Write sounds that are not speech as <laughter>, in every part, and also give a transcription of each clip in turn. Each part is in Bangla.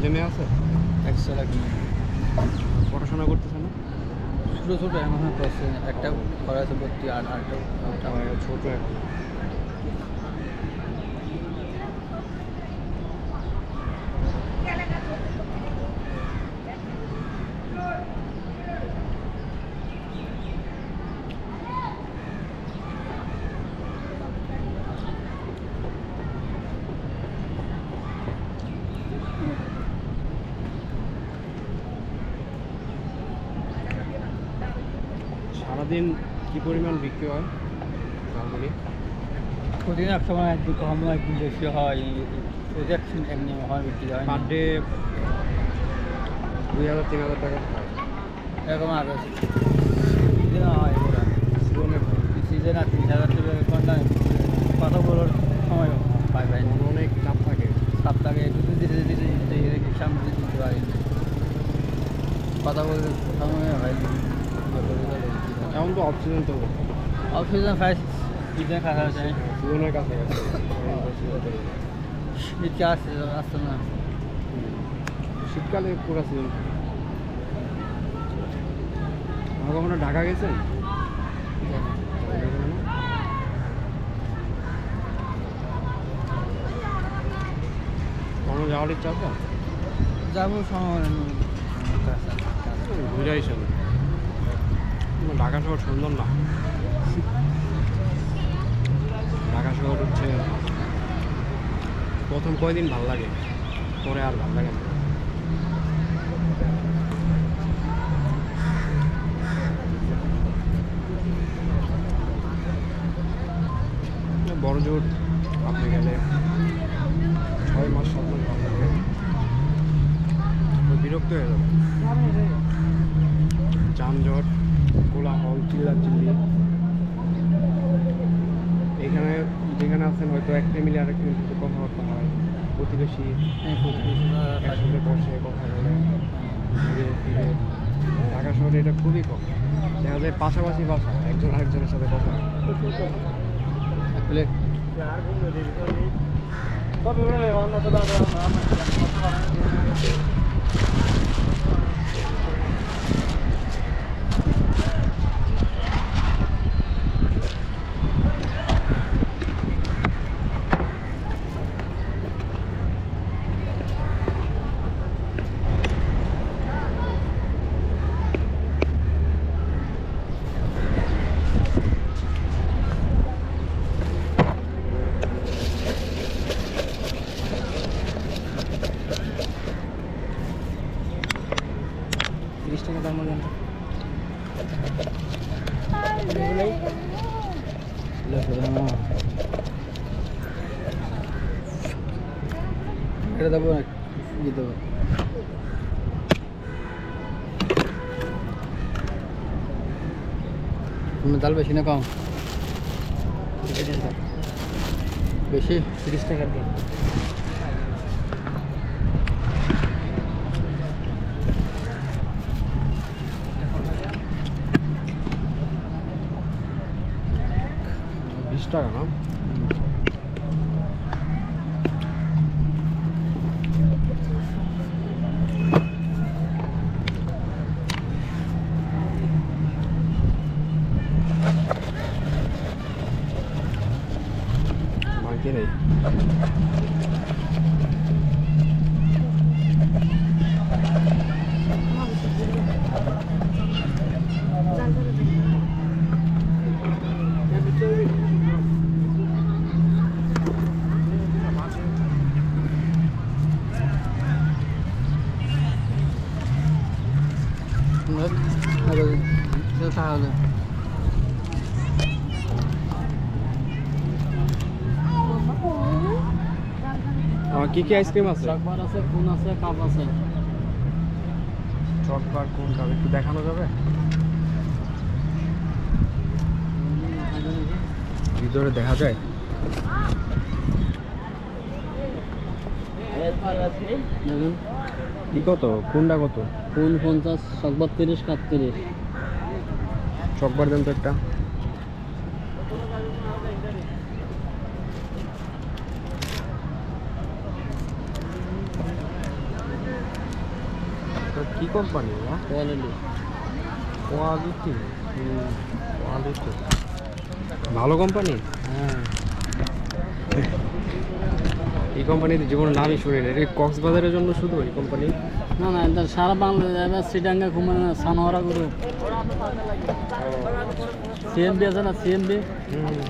ছেলে মেয়ে আছে? একশো লাখ পড়াশোনা করতেছে না? ছোটো ছোটো এমন করছে একটা ঘর আছে ভর্তি আর আরেকটা আমার একটা। এখন সারাদিন কি পরিমাণ বিক্রি হয় ঝালমুড়ি প্রতিদিন এক সময় একদিন কম হয় একদিন বেশি হয় এমনি হয় বিক্রি হয় পার ডে দুই হাজার তিন হাজার টাকা হয় এরকম আগে সিজন হয় সিজন আর তিন হাজার টাকা ঘণ্টা কতগুলোর সময় পাই পাই মনে অনেক চাপ থাকে সপ্তাহে একটু ধীরে ধীরে ধীরে ধীরে সামনে দিতে পারি কথা বলতে সময় হয় এখন তো অক্সিজেন তো। অক্সিজেন খাওয়া জীবনের শীতকে আসছে আসছে না। শীতকালে পুরো সিজন আর কখনো ঢাকা গেছেন? কখনো যাওয়ার ইচ্ছা আছে? যাব সময় ঘুরে আইসেন ঢাকা শহর সুন্দর না। ঢাকা শহর হচ্ছে প্রথম কয়দিন ভালো লাগে, পরে আর ভালো লাগে না। বড় আপনি গেলে ছয় মাস সাত ভালো লাগে। বিরক্ত হয়ে যাবে। যানজট কোলাহল চিল্লাচিল্লি এখানে যেখানে আছেন হয়তো এক ফ্যামিলি আরেক ফ্যামিলির কথাবার্তা হয়। প্রতিবেশী একসাথে বসে কথা বলে ঢাকা শহরে এটা খুবই কম। দেখা যায় পাশাপাশি বাসা একজন আরেকজনের সাথে কথা হয়। প্লেট তিরিশ টাকা দাম মনে এটা দেবো না দিয়ে দেবো দাল বেশি না কম বেশি তিরিশ টাকা দিন বিশ টাকা না বাকি নেই তাহলে আমার কি কি আইসক্রিম আছে? চকবার আছে কোন আছে কাপ আছে। চকবার কোন কাপ? একটু দেখানো যাবে? ভিতরে দেখা যায়? কি কত? কোনটা কত? কোন পঞ্চাশ চকবার তিরিশ কাপ তিরিশ। চকবার দেন তো একটা। কি কোম্পানি কোয়ালিটি কোয়ালিটি কোয়ালিটি ভালো কোম্পানি হ্যাঁ। এই কোম্পানির জীবনের নামই শুনি না এটা কক্সবাজারের জন্য শুধু এই কোম্পানি না না এটা সারা বাংলাদেশ এবার সিটাঙ্গা ঘুমানো সানোয়ারা গ্রুপ সিএমবি আছে না? সিএমবি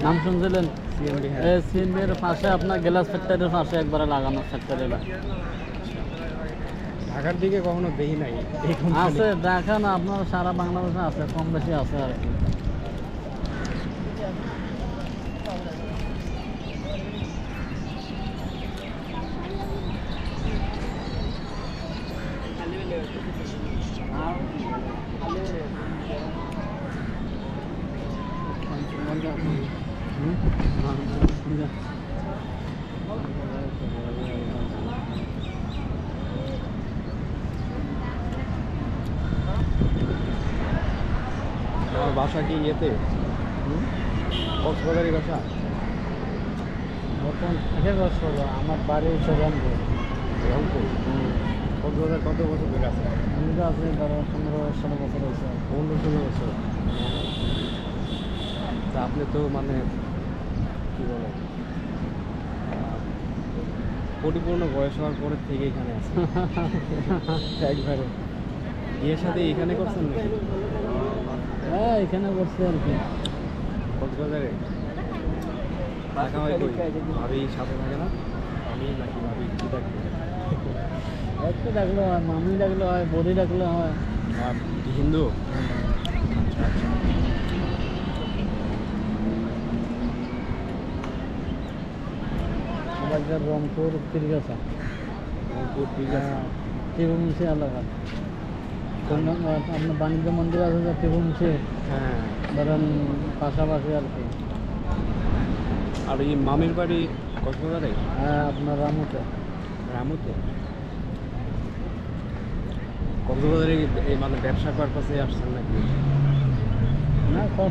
নাম শুনছিলেন? সিএমডি হ্যাঁ। এই সিএমবি এর পাশে আপনার গ্লাস ফ্যাক্টরির পাশে একবারে লাগানো ফ্যাক্টরি ঢাকার দিকে কখনো দেখি নাই। আছে, দেখেন আপনার সারা বাংলাদেশে আছে কম বেশি আছে আর কি আমার বাসা কি ইয়েতে? কক্সবাজারের বাসা? বর্তমান থেকে বছর আমার বাড়ি হচ্ছে রংপুর। রংপুর? কক্সবাজার কত বছর ধরে আছে? আমি তো আছি ধরো পনেরো ষোলো বছর হয়েছে। পনেরো ষোলো বছর। তা আপনি তো মানে কি বলে পরিপূর্ণ বয়স হওয়ার পরে থেকে এখানে আছেন। <laughs> একবারে বিয়ের সাথে এখানে করছেন নাকি? হ্যাঁ এখানে করছি আর কি। কক্সবাজারে? থাকা ভাবি সাথে থাকে না? আমি নাকি ভাবি কি থাকি একটু ডাকলে হয় মামি ডাকলে হয় ডাকলে হয়। হিন্দু? আচ্ছা আচ্ছা। রংপুর তিরগাছা। রংপুর ঠিক আছে ত্রিভুমসি আপনার বাণিজ্য মন্দির আছে যে ত্রিভুমসি হ্যাঁ। ধরেন পাশাপাশি আর কি। আর এই মামির বাড়ি কক্সবাজারে হ্যাঁ আপনার রামুতে। রামুতে? কক্সবাজারে এই মানে ব্যবসা পারপাসে আসছেন নাকি? না তো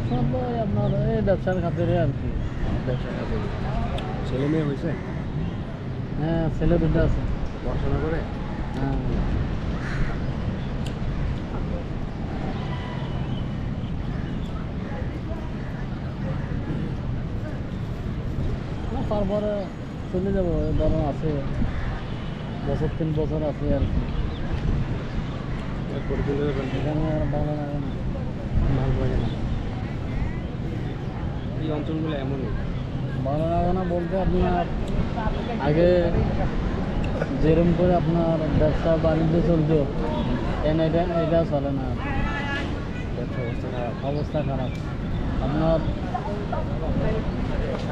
আপনার এই ব্যবসার খাতিরে আর কি। ব্যবসা কাজে ছেলে মেয়ে হয়েছে? হ্যাঁ ছেলে দুটো আছে। পড়াশোনা করে? হ্যাঁ। তারপরে চলে যাব এই ধরো আছে বছর তিন বছর আছে আর কি। করে চলে যাবেন এখানে আর ভালো লাগে না। ভালো লাগে না। এই অঞ্চলগুলো এমনই। ভালো লাগে না বলতে আপনার আগে যেরকম করে আপনার ব্যবসা বাণিজ্য চলতো এটা এটা চলে না। ব্যবসা অবস্থা খারাপ। অবস্থা খারাপ। আপনার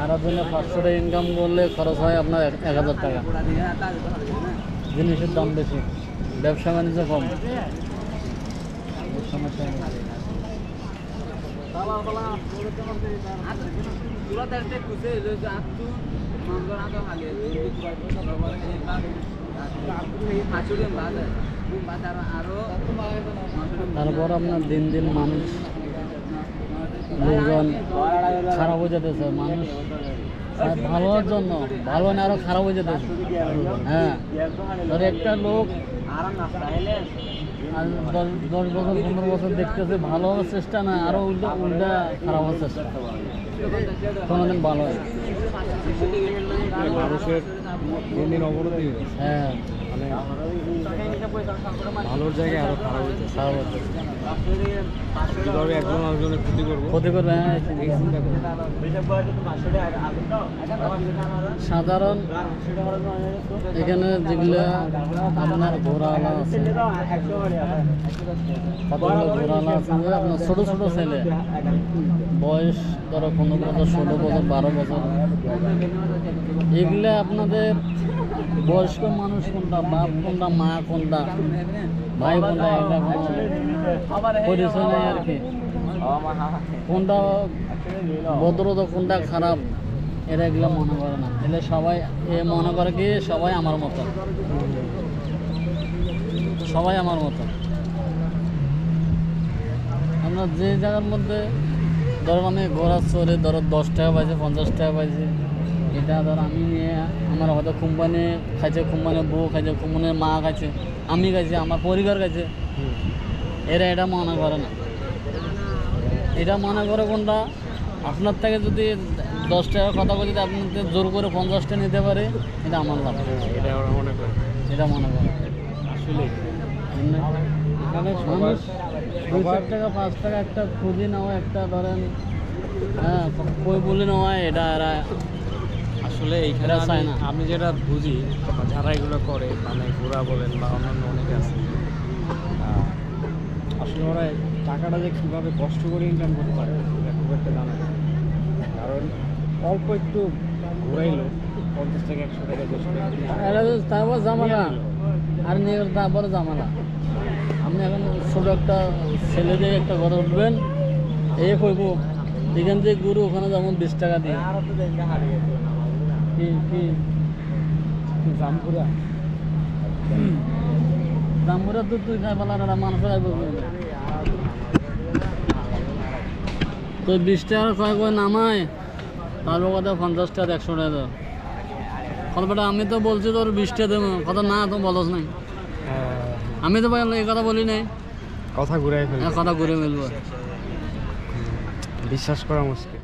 সারাদিনে পাঁচশো টাকা ইনকাম করলে খরচ হয় আপনার এক হাজার টাকা জিনিসের দাম বেশি, ব্যবসা বাণিজ্য কম সমস্যা। তারপর আপনার দিন দিন মানুষ লোকজন খারাপ হয়ে যেতেছে মানুষ ভালো হওয়ার জন্য ভালো না আরও খারাপ হয়ে যেতেছে। হ্যাঁ ধর একটা লোক আর দশ বছর পনেরো বছর দেখতেছে ভালো হওয়ার চেষ্টা না আরও উল্টা উল্টা খারাপ হওয়ার চেষ্টা। কোনোদিন ভালো হয়। মানুষের হ্যাঁ। মানে ভালোর জায়গায় আরও খারাপ খারাপ হ্যাঁ সাধারণ এখানে যেগুলো আপনার ঘোড়াওয়ালা আছে, কতগুলো ঘোড়াওয়ালা আছে আপনার ছোটো ছোটো ছেলে, বয়স ধরো পনেরো বছর, ষোলো বছর, বারো বছর, এগুলো আপনাদের বয়স্ক মানুষ কোনটা, বাপ কোনটা, মা কোনটা? ভাই কোনটা, এটা পরিচয় নেই আর কি। কোনটা ভদ্রতা, কোনটা খারাপ, এরা এগুলো মনে করে না। এলে সবাই এ মনে করে কি, সবাই আমার মতো। সবাই আমার মতো। আমরা যে জায়গার মধ্যে, ধরো আমি ঘোরার চলে ধরো দশ টাকা পাইছি, পঞ্চাশ টাকা পাইছি এটা ধর আমি নিয়ে আমার হয়তো কোম্পানি খাইছে কোম্পানির বউ খাইছে কোম্পানির মা খাইছে আমি খাইছি আমার পরিবার খাইছে। এরা এটা মনে করে না। এটা মনে করে কোনটা? আপনার থেকে যদি দশ টাকা কথা বলি আপনি জোর করে পঞ্চাশটা নিতে পারে এটা আমার লাভ। এটা ওরা মনে করে। এটা মনে করে। আসলে এখানে মানুষ সবার দুই চার টাকা পাঁচ টাকা একটা খুঁজি নেওয়া একটা ধরেন হ্যাঁ কই বলে নেওয়া এটা এরা আসলে এইখানে আমি যেটা বুঝি যারা এগুলো করে মানে ঘোরা বলেন বা অন্যান্য অনেকে আছে আসলে ওরা টাকাটা যে কীভাবে কষ্ট করে ইনকাম করতে পারে খুব একটা জানা কারণ অল্প একটু ঘুরাইলো পঞ্চাশ টাকা একশো টাকা দেড়শো টাকা তারপর জামালা আর নিয়ে তারপরে জামালা আপনি এখন ছোটো একটা ছেলে দিয়ে একটা ঘরে উঠবেন এ কইব এখান থেকে গরু ওখানে যেমন বিশ টাকা দিয়ে। কি কি জামপুরা দামগুলো তো তুই খাই পেলা না মানুষের তো বিশ টাকার কয় কয় নামায় তারপর কথা পঞ্চাশ টাকা একশো টাকা দাও আমি তো বলছি তোর বিশ টাকা দেবো কথা না তো বলস নাই। আমি তো এই কথা বলি নাই। কথা ফেলবে কথা ঘুরে ফেলব। বিশ্বাস করা মুশকিল